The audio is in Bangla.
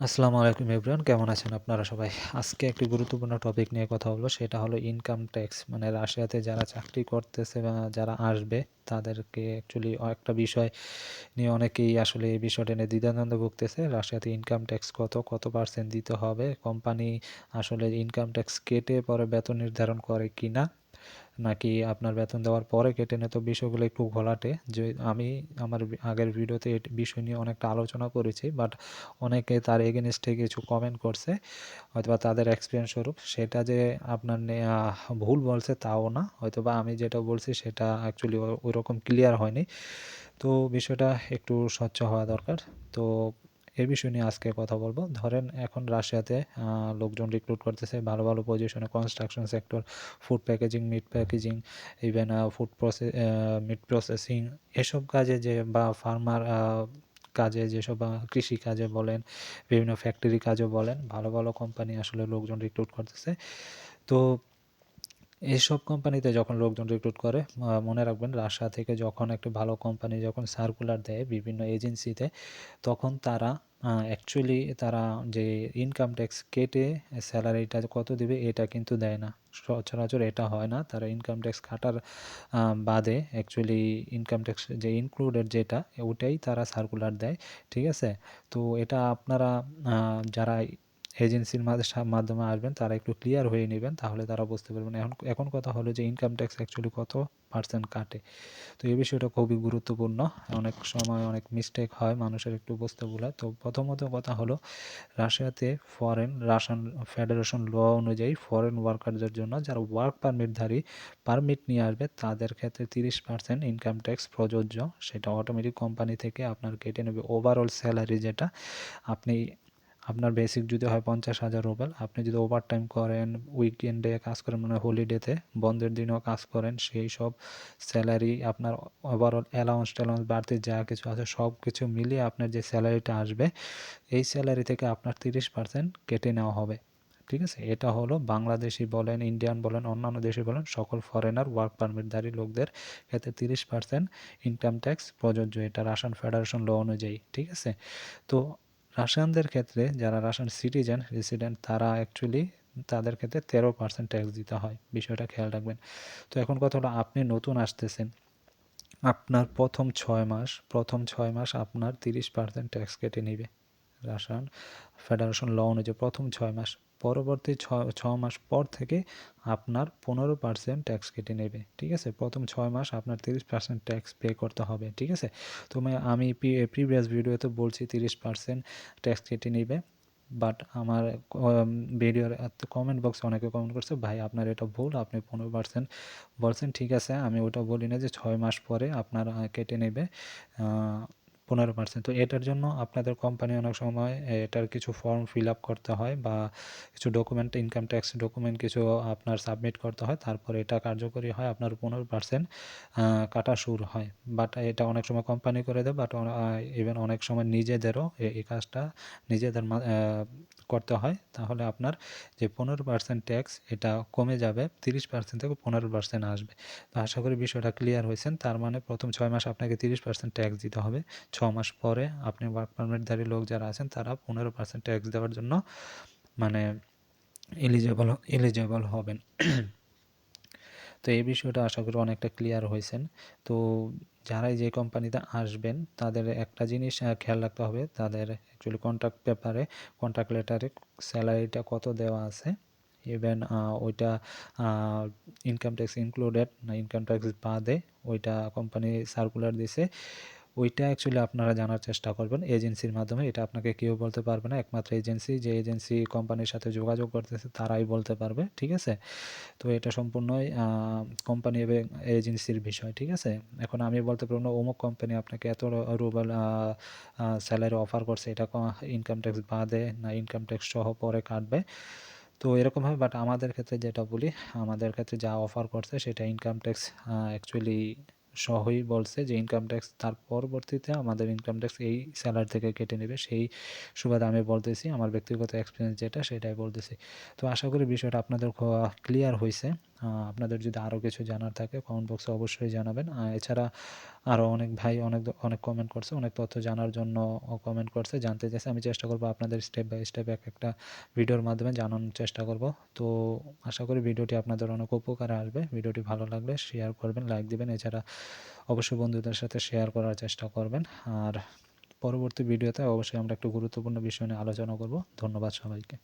আসসালামু আলাইকুম এভরিওয়ান, কেমন আছেন আপনারা সবাই? আজকে একটি গুরুত্বপূর্ণ টপিক নিয়ে কথা বলব, সেটা হলো ইনকাম ট্যাক্স মানে রাশিয়াতে যারা চাকরি করতেছে বা যারা আসবে, তাদেরকে অ্যাকচুয়ালি একটা বিষয় নিয়ে অনেকেই আসলে এই বিষয়টা নিয়ে দ্বিধাদ্বন্দ্বে ভুগতেছে। রাশিয়াতে ইনকাম ট্যাক্স কত কত পার্সেন্ট দিতে হবে? কোম্পানি আসলে ইনকাম ট্যাক্স কেটে পরে বেতন নির্ধারণ করে কি না নাকি আপনার বেতন দেওয়ার পরে কেটে নেয়? তো বিষয়গুলো একটু ঘোলাটে। যে আমি আমার আগের ভিডিওতে বিষয় নিয়ে অনেকটা আলোচনা করেছি বাট অনেকে তার এগেনস্টে কিছু কমেন্ট করছে, হয়তোবা তাদের এক্সপিরিয়েন্স স্বরূপ। সেটা যে আপনার ভুল বলছে তাও না। হয়তোবা আমি যেটা বলছি সেটা অ্যাকচুয়ালি ওই রকম ক্লিয়ার হয়নি। তো বিষয়টা একটু স্বচ্ছ হওয়া দরকার। তো এই বিষয় নিয়ে আজকে কথা বলব। ধরেন এখন রাশিয়াতে লোকজন রিক্রুট করতেছে, ভালো ভালো পজিশনে construction sector food packaging meat packaging even food process meat processing এসব কাজে যে, বা ফার্মার কাজে যেসব কৃষি কাজে বলেন, বিভিন্ন ফ্যাক্টরি কাজে বলেন, ভালো ভালো কোম্পানি আসলে লোকজন রিক্রুট করতেছে। তো এইসব কোম্পানিতে যখন লোকজন রিক্রুট করে মনে রাখবেন রাশিয়া থেকে যখন একটা ভালো কোম্পানি যখন সার্কুলার দেয় বিভিন্ন এজেন্সিতে তখন তারা অ্যাকচুয়ালি তারা যে ইনকাম ট্যাক্স কেটে স্যালারিটা কত দিবে এটা কিন্তু দেয় না। সচরাচর এটা হয় না। তারা ইনকাম ট্যাক্স কাটার বাদে অ্যাকচুয়ালি ইনকাম ট্যাক্স যে ইনক্লুডেড যেটা, ওটাই তারা সার্কুলার দেয়। ঠিক আছে? তো এটা আপনারা যারা এজেন্সির মাধ্যমে আসবেন, তারা একটু ক্লিয়ার হয়ে নেবেন, তাহলে তারা বুঝতে পারবেন। এখন এখন কথা হলো যে ইনকাম ট্যাক্স অ্যাকচুয়ালি কত পার্সেন্ট কাটে। তো এই বিষয়টা খুবই গুরুত্বপূর্ণ। অনেক সময় অনেক মিস্টেক হয়, মানুষের একটু বুঝতে ভুলে। তো প্রথমত কথা হলো, রাশিয়াতে ফরেন রাশিয়ান ফেডারেশন ল অনুযায়ী ফরেন ওয়ার্কারদের জন্য যারা ওয়ার্ক পারমিটধারী পারমিট নিয়ে আসবে, তাদের ক্ষেত্রে তিরিশ পার্সেন্ট ইনকাম ট্যাক্স প্রযোজ্য। সেটা অটোমেটিক কোম্পানি থেকে আপনার কেটে নেবে। ওভারঅল স্যালারি যেটা, আপনি আপনার বেসিক যদি হয় পঞ্চাশ হাজার রুবেল আপনি যদি ওভার টাইম করেন উইকেন্ডে কাজ করেন মানে হলিডেতে বন্ধের দিনেও কাজ করেন, সেই সব স্যালারি আপনার ওভারঅল অ্যালাউন্স ট্যালাউন্স বাড়তি যা কিছু আছে, সব কিছু মিলিয়ে আপনার যে স্যালারিটা আসবে, এই স্যালারি থেকে আপনার তিরিশ পার্সেন্ট কেটে নেওয়া হবে। ঠিক আছে? এটা হলো বাংলাদেশি বলেন ইন্ডিয়ান বলেন, অন্যান্য দেশে বলেন, সকল ফরেনার ওয়ার্ক পারমিটধারী লোকদের ক্ষেত্রে তিরিশ পার্সেন্ট ইনকাম ট্যাক্স প্রযোজ্য। এটা রাশিয়ান ফেডারেশন ল অনুযায়ী। ঠিক আছে? তো রাশিয়ানদের ক্ষেত্রে যারা রাশিয়ান সিটিজেন রেসিডেন্ট তারা অ্যাকচুয়ালি তাদের ক্ষেত্রে তেরো পার্সেন্ট ট্যাক্স দিতে হয়। বিষয়টা খেয়াল রাখবেন। তো এখন কথা হলো, আপনি নতুন আসতেছেন, আপনার প্রথম ছয় মাস, প্রথম ছয় মাস আপনার তিরিশ পার্সেন্ট ট্যাক্স কেটে নেবে। রাশিয়ান ফেডারেশন ল অনুযায়ী প্রথম ছয় মাস পরবর্তী ছ ছ মাস পর থেকে আপনার পনেরো পার্সেন্ট ট্যাক্স কেটে নেবে, ঠিক আছে? প্রথম ছয় মাস আপনার তিরিশ পার্সেন্ট ট্যাক্স পে করতে হবে, ঠিক আছে? তো আমি প্রিভিয়াস ভিডিওতে বলছি তিরিশ পার্সেন্ট ট্যাক্স কেটে নেবে বাট আমার ভিডিওর কমেন্ট বক্সে অনেকে কমেন্ট করছে, ভাই, আপনার এটা ভুল, আপনি পনেরো পার্সেন্ট বলছেন, ঠিক আছে? আমি ওটা বলি না যে ছয় মাস পরে আপনার কেটে নেবে পনেরো পার্সেন্ট তো এটার জন্য আপনাদের কোম্পানি অনেক সময় এটার কিছু ফর্ম ফিল আপ করতে হয় বা কিছু ডকুমেন্ট ইনকাম ট্যাক্স ডকুমেন্ট কিছু আপনার সাবমিট করতে হয়। তারপরে এটা কার্যকরী হয়, আপনার পনেরো পার্সেন্ট কাটা শুরু হয়। বাট এটা অনেক সময় কোম্পানি করে দেয় বাট ইভেন অনেক সময় নিজেদেরও এই কাজটা নিজেদের করতে হয়। তাহলে আপনার যে পনেরো পার্সেন্ট ট্যাক্স এটা কমে যাবে, তিরিশ পার্সেন্ট থেকে পনেরো পার্সেন্ট আসবে। তো আশা করি বিষয়টা ক্লিয়ার হয়েছেন তার মানে প্রথম ছয় মাস আপনাকে তিরিশ পার্সেন্ট ট্যাক্স দিতে হবে। ছ মাস পরে আপনি ওয়ার্ক পারমিটধারী লোক যারা আছেন, তারা পনেরো পার্সেন্ট ট্যাক্স দেওয়ার জন্য মানে এলিজেবল এলিজেবল হবেন। তো এই বিষয়টা আশা করি অনেকটা ক্লিয়ার হয়েছেন। তো যারাই যে কোম্পানিতে আসবেন, তাদের একটা জিনিস খেয়াল রাখতে হবে, তাদের অ্যাকচুয়ালি কন্ট্রাক্ট পেপারে কন্ট্রাক্ট লেটারে স্যালারিটা কত দেওয়া আছে ইভেন ওইটা ইনকাম ট্যাক্স ইনক্লুডেড না ইনকাম ট্যাক্স বাদে ওইটা কোম্পানি সার্কুলার দিছে। ওইটা অ্যাকচুয়ালি আপনারা জানার চেষ্টা করবেন। এজেন্সির মাধ্যমে এটা আপনাকে কেউ বলতে পারবে না। একমাত্র এজেন্সি, যে এজেন্সি কোম্পানির সাথে যোগাযোগ করতেছে, তারাই বলতে পারবে, ঠিক আছে? তো এটা সম্পূর্ণই কোম্পানি এবং এজেন্সির বিষয়, ঠিক আছে? এখন আমি বলতে পারব না, অমুক কোম্পানি আপনাকে এত রুবেল স্যালারি অফার করছে, এটা ইনকাম ট্যাক্স বাদে না ইনকাম ট্যাক্স সহ পরে কাটবে। তো এরকম বাট আমাদের ক্ষেত্রে যেটা বলি, আমাদের ক্ষেত্রে যা অফার করছে, সেটা ইনকাম ট্যাক্স অ্যাকচুয়ালি সহই বলছে যে ইনকাম ট্যাক্স তার পরবর্তীতে আমাদের ইনকাম ট্যাক্স এই স্যালারি থেকে কেটে নেবে। সেই সুবাদে আমি বলতেছি, আমার ব্যক্তিগত এক্সপিরিয়েন্স যেটা সেটাই বলতেছি। তো আশা করি বিষয়টা আপনাদের ক্লিয়ার হয়েছে আপনাদের যদি আরও কিছু জানার থাকে কমেন্ট বক্সে অবশ্যই জানাবেন। এছাড়া আরও অনেক ভাই অনেক অনেক কমেন্ট করছে, অনেক তথ্য জানার জন্য কমেন্ট করছে, জানতে চাইছে। আমি চেষ্টা করব আপনাদের স্টেপ বাই স্টেপ এক একটা ভিডিওর মাধ্যমে জানানোর চেষ্টা করব। তো আশা করি ভিডিওটি আপনাদের অনেক উপকারে আসবে। ভিডিওটি ভালো লাগলে শেয়ার করবেন লাইক দিবেন। এছাড়া অবশ্যই বন্ধুদের সাথে শেয়ার করার চেষ্টা করবেন। আর পরবর্তী ভিডিওতে অবশ্যই আমরা একটু গুরুত্বপূর্ণ বিষয় নিয়ে আলোচনা করব। ধন্যবাদ সবাইকে।